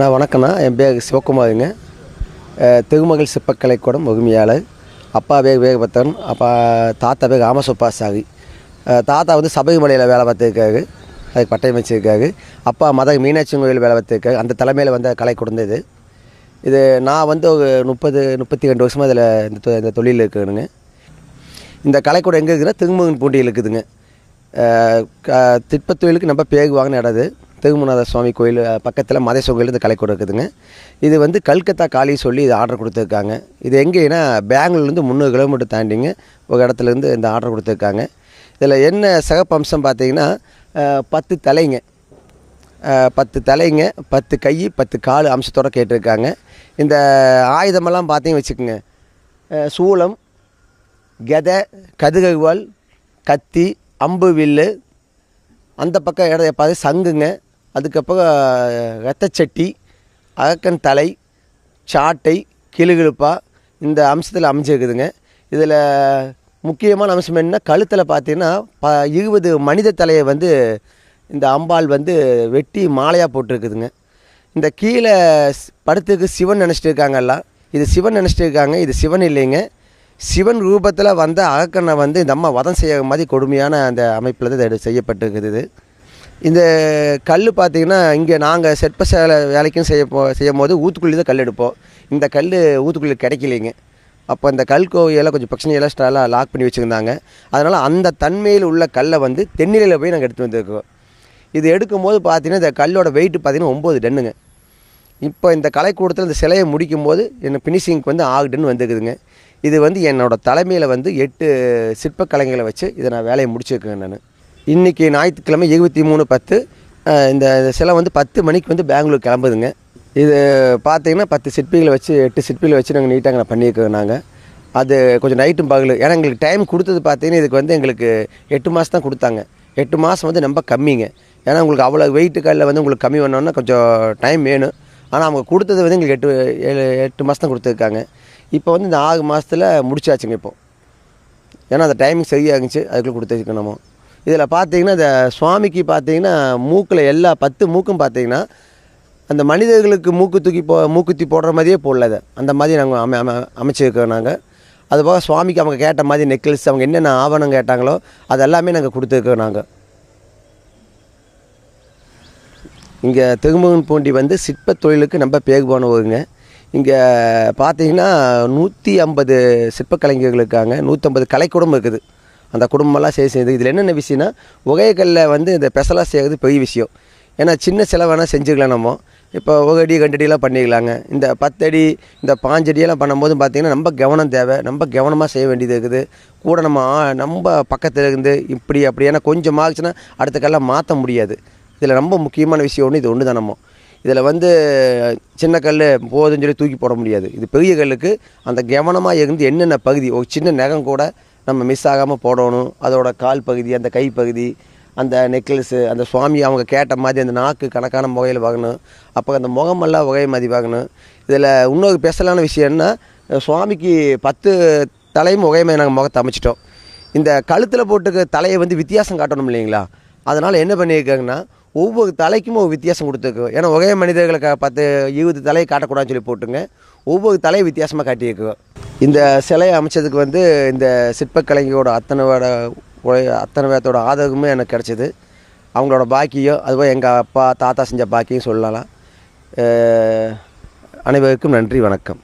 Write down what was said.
நான் வணக்கம்ண்ணா. என் பேர் சிவகுமாருங்க. அஹ், திருமகள் சிற்பக்கலைக்கூடம் உரிமையாளர். அப்பா பேர் வேகபத்தன் அப்பா தாத்தா பேர் ராமசுப்பாசாரி. தாத்தா வந்து சபரிமலையில் வேலை பார்த்துருக்காரு. அதுக்கு பட்டயம் வச்சுருக்காரு அப்பா மத மீனாட்சி கோயில் வேலை பார்த்துருக்காரு. அந்த தலைமையில் வந்த கலைக்கூடம் கொடுந்தது இது. நான் வந்து ஒரு முப்பது முப்பத்தி ரெண்டு வருஷமாக இதில் இந்த தொ- இந்த தொழிலில் இருக்கணுங்க இந்த கலைக்கூடம் எங்கே இருக்குதுன்னா திருமகன் பூண்டியில் இருக்குதுங்க. க- திட்பத்தொழிலுக்கு நம்ம பேர் வாங்கின இடம் திருமநாத சுவாமி கோயில் பக்கத்தில் மதேஸ்வர கோயிலேருந்து இந்த கலைக்கூடம் இருக்குதுங்க. இது வந்து கல்கத்தா காளி சொல்லி இது ஆர்டர் கொடுத்துருக்காங்க. இது எங்கேன்னா பெங்களூர்லேருந்து முந்நூறு கிலோமீட்டர் தாண்டிங்க ஒரு இடத்துலேருந்து இந்த ஆர்டர் கொடுத்துருக்காங்க. இதில் என்ன சிறப்பு அம்சம் பார்த்தீங்கன்னா பத்து தலைங்க. பத்து தலைங்க பத்து கை பத்து கால் அம்சத்தோடு கேட்டிருக்காங்க. இந்த ஆயுதமெல்லாம் பார்த்தீங்கன்னு வச்சுக்கோங்க. சூளம் கெதை கதுகவால் கத்தி அம்பு வில்லு அந்த பக்கம் இடம் எப்பாவது சங்குங்க. அதுக்கப்புறம் ரத்தச்சட்டி அகக்கன் தலை சாட்டை கிளுகிழுப்பா இந்த அம்சத்தில் அமைஞ்சிருக்குதுங்க. இதில் முக்கியமான அம்சம் என்னென்னா கழுத்தில் பார்த்தீங்கன்னா ப இருபது மனித தலையை வந்து இந்த அம்பாள் வந்து வெட்டி மாலையாக போட்டிருக்குதுங்க. இந்த கீழே படத்துக்கு படுத்துக்கு சிவன் நினச்சிட்டு இருக்காங்கல்லாம் இது சிவன் நினச்சிட்டு இருக்காங்க இது சிவன் இல்லைங்க. சிவன் ரூபத்தில் வந்த அகக்கண்ணை வந்து இந்த அம்மா வதம் செய்ய மாதிரி கொடுமையான அந்த அமைப்பில் தான் இது செய்யப்பட்டிருக்குது இது. இந்த கல் பார்த்தீங்கன்னா இங்கே நாங்கள் செற்ப சேலை வேலைக்கும் செய்ய போ செய்யும் போது ஊத்துக்குழி தான் கல் எடுப்போம். இந்த கல் ஊத்துக்குழி கிடைக்கலைங்க. அப்போ இந்த கல் கோவியெல்லாம் கொஞ்சம் பிரச்சனையெல்லாம் ஸ்டாலாக லாக் பண்ணி வச்சுருந்தாங்க. அதனால் அந்த தன்மையில் உள்ள கல்லை வந்து தென்னிலையில் போய் நாங்கள் எடுத்து வந்திருக்கோம். இது எடுக்கும்போது பார்த்தீங்கன்னா இந்த கல்லோட வெயிட் பார்த்தீங்கன்னா ஒம்பது டன்னுங்க. இப்போ இந்த கலைக்கூடத்தில் இந்த சிலையை முடிக்கும் போது என்ன ஃபினிஷிங்க்கு வந்து ஆறு டன் வந்துருக்குதுங்க. இது வந்து என்னோடய தலைமையில் வந்து எட்டு சிற்பக்கலைஞர்களை வச்சு இதை நான் வேலையை முடிச்சிருக்கேன் நான். இன்றைக்கி ஞாயிற்றுக்கிழமை இருபத்தி மூணு பத்து. இந்த சிலை வந்து பத்து மணிக்கு வந்து பெங்களூர் கிளம்புதுங்க. இது பார்த்தீங்கன்னா பத்து சிற்பிகளை வச்சு எட்டு சிற்பிகளை வச்சு நாங்கள் நீட்டாக நாங்கள் பண்ணியிருக்கோம் நாங்கள் அது கொஞ்சம் நைட்டும் பகல். ஏன்னா எங்களுக்கு டைம் கொடுத்தது பார்த்தீங்கன்னா இதுக்கு வந்து எங்களுக்கு எட்டு மாதம் தான் கொடுத்தாங்க. எட்டு மாதம் வந்து ரொம்ப கம்மிங்க. ஏன்னா உங்களுக்கு அவ்வளோ வெயிட்டு கல்லில் வந்து உங்களுக்கு கம்மி பண்ணோன்னா கொஞ்சம் டைம் வேணும். ஆனால் அவங்க கொடுத்தது வந்து எங்களுக்கு எட்டு ஏழு எட்டு மாதம் தான் கொடுத்துருக்காங்க. இப்போ வந்து இந்த ஆறு மாதத்தில் முடிச்சாச்சுங்க இப்போ. ஏன்னா அந்த டைமிங் சரியாக இருந்துச்சு அதுக்குள்ளே கொடுத்துருக்கணும் நம்ம. இதில் பார்த்தீங்கன்னா இந்த சுவாமிக்கு பார்த்தீங்கன்னா மூக்கில் எல்லா பத்து மூக்கும் பார்த்தீங்கன்னா அந்த மனிதர்களுக்கு மூக்கு தூக்கி போ மூக்குத்தி போடுற மாதிரியே போடல அந்த மாதிரி நாங்கள் அமை அமை அமைச்சிருக்கோம் நாங்கள் அதுபோக சுவாமிக்கு அவங்க கேட்ட மாதிரி நெக்லஸ் அவங்க என்னென்ன ஆவணம் கேட்டாங்களோ அது எல்லாமே நாங்கள் கொடுத்துருக்கோம் நாங்கள் இங்கே திருமுகன் பூண்டி வந்து சிற்ப தொழிலுக்கு நம்ம பேர் போனவருங்க. இங்கே பார்த்தீங்கன்னா நூற்றி ஐம்பது சிற்பக் கலைஞர்கள் இருக்காங்க நூற்றம்பது கலைக்கூடம் இருக்குது. அந்த குடும்பமெல்லாம் செய்ய செய்யுது இதில் என்னென்ன விஷயம்னா ஒகைக்கல்ல வந்து இந்த பெசலாக செய்கிறது பெரிய விஷயம். ஏன்னா சின்ன செலவானா செஞ்சுக்கலாம் நம்ம. இப்போ ஒரு அடி ரெண்டு அடியெல்லாம் பண்ணிக்கலாங்க. இந்த பத்தடி இந்த பாஞ்சடியெல்லாம் பண்ணும்போது பார்த்திங்கன்னா நம்ம கவனம் தேவை. நம்ம கவனமாக செய்ய வேண்டியது இருக்குது. கூட நம்ம நம்ம பக்கத்தில் இருந்து இப்படி அப்படி. ஏன்னா கொஞ்சம் ஆகுச்சுன்னா அடுத்த கல்லாம் மாற்ற முடியாது. இதில் ரொம்ப முக்கியமான விஷயம் ஒன்று இது ஒன்று தான் நம்ம. இதில் வந்து சின்ன கல் போதும் சொல்லி தூக்கி போட முடியாது. இது பெரிய கல்லுக்கு அந்த கவனமாக இருந்து என்னென்ன பகுதி ஒரு சின்ன நகம் கூட நம்ம மிஸ் ஆகாமல் போடணும். அதோட கால் பகுதி அந்த கைப்பகுதி அந்த நெக்லஸ்ஸு அந்த சுவாமி அவங்க கேட்ட மாதிரி அந்த நாக்கு கணக்கான முகையில் வாங்கணும். அப்போ அந்த முகமெல்லாம் வகை மாதிரி வாங்கணும். இதில் இன்னொரு ஸ்பெஷலான விஷயம் என்ன சுவாமிக்கு பத்து தலையும் ஒரே மாதிரி நாங்கள் முகத்தை அமைச்சிட்டோம். இந்த கழுத்தில் போட்டுக்க தலையை வந்து வித்தியாசம் காட்டணும் இல்லைங்களா? அதனால் என்ன பண்ணியிருக்காங்கன்னா ஒவ்வொரு தலைக்கும் ஒரு வித்தியாசம் கொடுத்துருக்கு. ஏன்னா ஒரே மனிதர்களுக்கு பத்து இருபது தலையை காட்டக்கூடாதுன்னு சொல்லி போட்டுங்க. ஒவ்வொரு தலையை வித்தியாசமாக காட்டியிருக்கோம். இந்த சிலையை அமைச்சதுக்கு வந்து இந்த சிற்பக்கலைஞரோட அத்தனையோட உழை- அத்தனை பேர்த்தோட ஆதரவுமே எனக்கு கிடச்சிது. அவங்களோட பாக்கியம் அதுபோல் எங்கள் அப்பா தாத்தா செஞ்ச பாக்கியம் சொல்லலாம். அனைவருக்கும் நன்றி வணக்கம்.